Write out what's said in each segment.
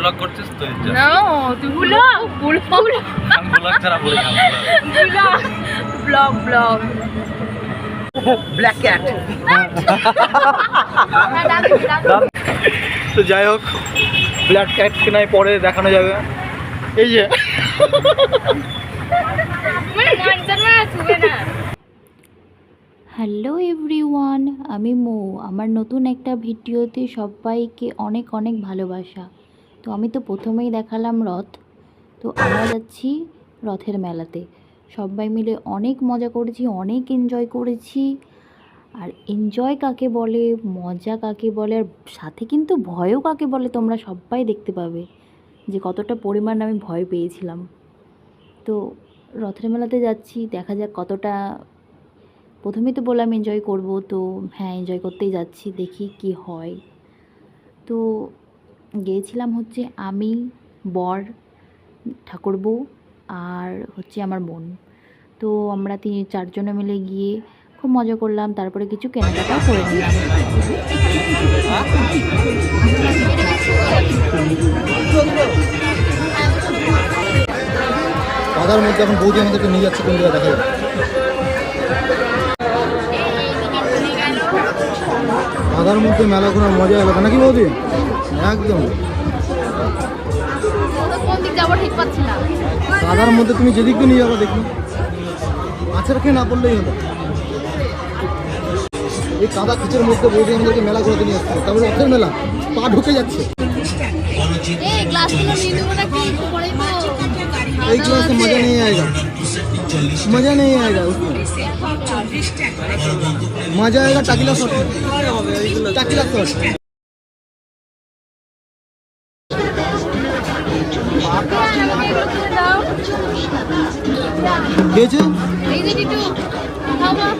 Blog করছিস তো না তুই বুলো বুলো ব্লগ ছাড়া বলি না বুলো ব্লগ ব্লগ ব্ল্যাক ক্যাট তো যাই হোক ব্ল্যাক ক্যাট কিনাই পরে দেখানো যাবে। এই যে। মানে না হ্যালো এভরিওয়ান আমি মৌ। আমার নতুন একটা ভিডিওতে সবাইকে অনেক অনেক ভালোবাসা। তো আমি তো প্রথমেই দেখালাম রথ। তো আমরা যাচ্ছি রথের মেলাতে। সবাই মিলে অনেক মজা করেছি, অনেক এনজয় করেছি। আর এনজয় কাকে বলে, মজা কাকে বলে, আর সাথে কিন্তু ভয়ও কাকে বলে তোমরা সবাই দেখতে পাবে যে কতটা পরিমাণ আমি ভয় পেয়েছিলাম। তো রথের মেলাতে যাচ্ছি, দেখা যাক কতটা, প্রথমেই তো বললাম এনজয় করব, তো হ্যাঁ এনজয় করতেই যাচ্ছি, দেখি কি হয়। তো গিয়েছিলাম হচ্ছে আমি, বর, ঠাকুরবউ আর হচ্ছে আমার বোন। তো আমরা তিন, চারজনে মিলে গিয়ে খুব মজা করলাম, তারপরে কিছু কেনাকাটাও করে নিলাম। কাদার মধ্যে এখন বৌদি আমাদেরকে নিয়ে যাচ্ছে, কোন জায়গায় দেখা কাদার মধ্যে মেলা ঘোরার মজা আলাদা নাকি বৌদি? একদম কোন দিক যাবো ঠিক পাচ্ছি না কাদার মধ্যে তুমি যেদিক দিয়ে নিয়ে যাবো দেখি আছার খেয়ে না পড়লেই হলো এই কাদা খিচের মধ্যে বৌদি আমাদেরকে মেলা ঘোরাতে নিয়ে আসছে তারপরে রথের মেলা পা ঢুকে যাচ্ছে এই গ্লাসগুলো নিয়ে নেবো নাকি একটু পরেই তো এই क्लास से मजा नहीं आएगा मजा नहीं आएगा उसमें मजा आएगा टाकिला शॉट टाकिला शॉट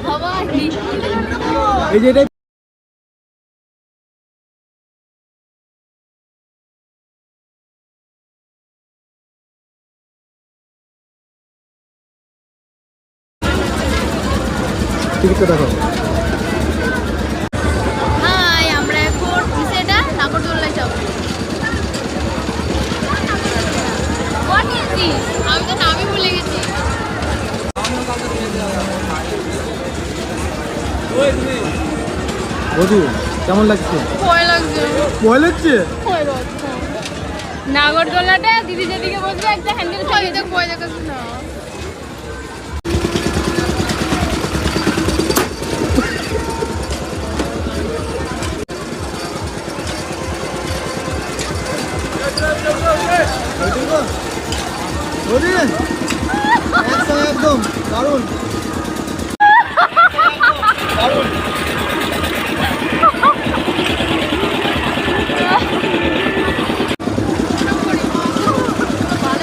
হাওয়া এই যে এটাই টিকিটটা দেখো বধু কেমন লাগছে? ভয় লাগছে। ভয় লাগছে? নাগরদোলাটা দিদি যেদিকে বসবে একটা হ্যান্ডেল ভয় দেখ ভয় দেখাচ্ছে না। একদম একদম দারুণ ভালো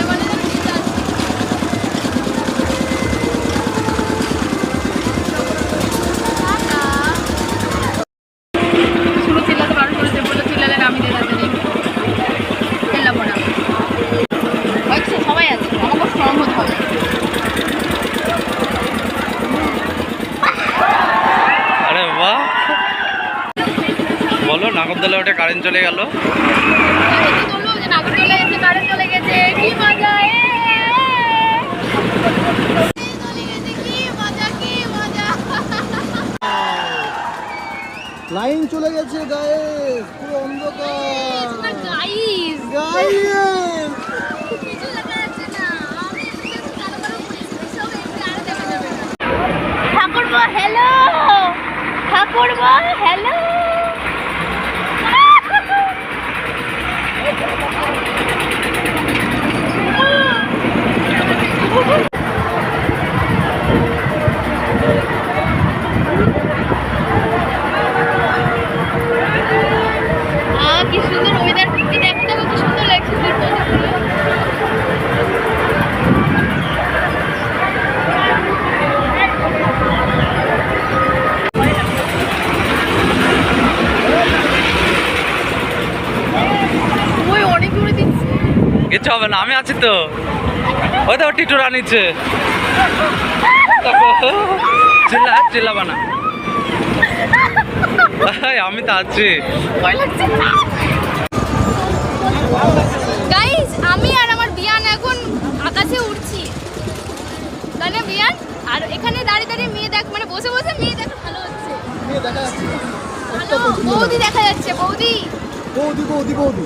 ভালো ঠিক আছে শুরু চিল্লাতে বারণ করেছে বলে চিল্লালে নামি দিয়ে যাচ্ছে চিল্লাবো না হয়েছে সবাই আছে আমাকে স্ট্রং হতে হবে আরে বাহ বলো নাগরদোলা ওটা কারেন্ট চলে গেল এই যে বলল যে নাগরদোলায় এসে কারেন্ট চলে গেছে কি মজা এ! চলে গেছে, কি মজা, কি মজা। লাইন চলে গেছে গায়ে পুরো অন্ধকার। না, guys, গায়ে কিছু দেখা যাচ্ছে কিছু হবে না আমি আছি তো। ওই তো টিটুরা নিচ্ছে। চিল্লা চিল্লাবা না। আমি তো আছি। গাইস আমি আর আমার বিয়ান এখন আকাশে উড়ছি। তাই না বিয়ান? আর এখানে দাঁড়িয়ে দাঁড়িয়ে মেয়ে দেখ মানে বসে বসে মেয়ে দেখ ভালো হচ্ছে। মেয়ে দেখা যাচ্ছে। বৌদি দেখা যাচ্ছে বৌদি। বৌদি বৌদি বৌদি।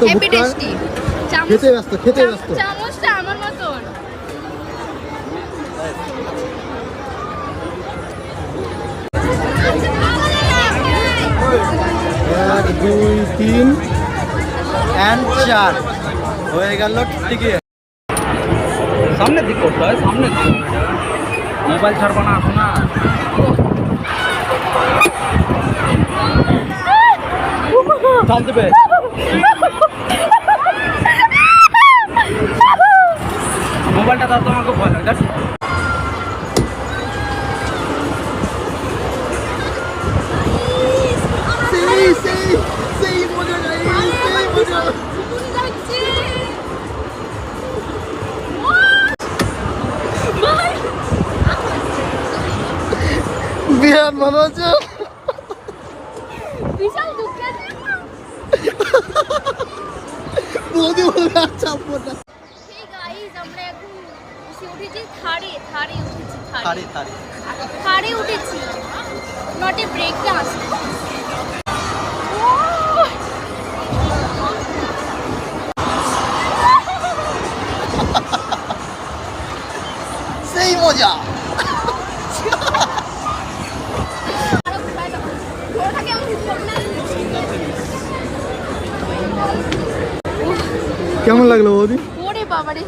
টেস্টি খেতে ব্যস্ত খেতে ব্যস্ত। চামচটা আমার মতন। এক দুই তিন। অ্যান্ড চার। হয়ে গেল টিকিয়ে সামনের দিক করতে হয় সামনের দিক। মোবাইল ছাড়বো না শোনা টানতে পেরে মোবাইলটা দাও তোমাকে ভয় লাগে সেই সেই সেই মজা মজা বিহান মনে হচ্ছে বিশাল দুঃখে আছে বৌদি বলবে আর না এই গাইস আমরা এখন এসে উঠেছি থারে থারে উঠেছি থারে থারি থারি থারে উঠেছি। নট এ ব্রেক ডান্স সেই মজা। কেমন লাগল বৌদি? ওরে বাবারে।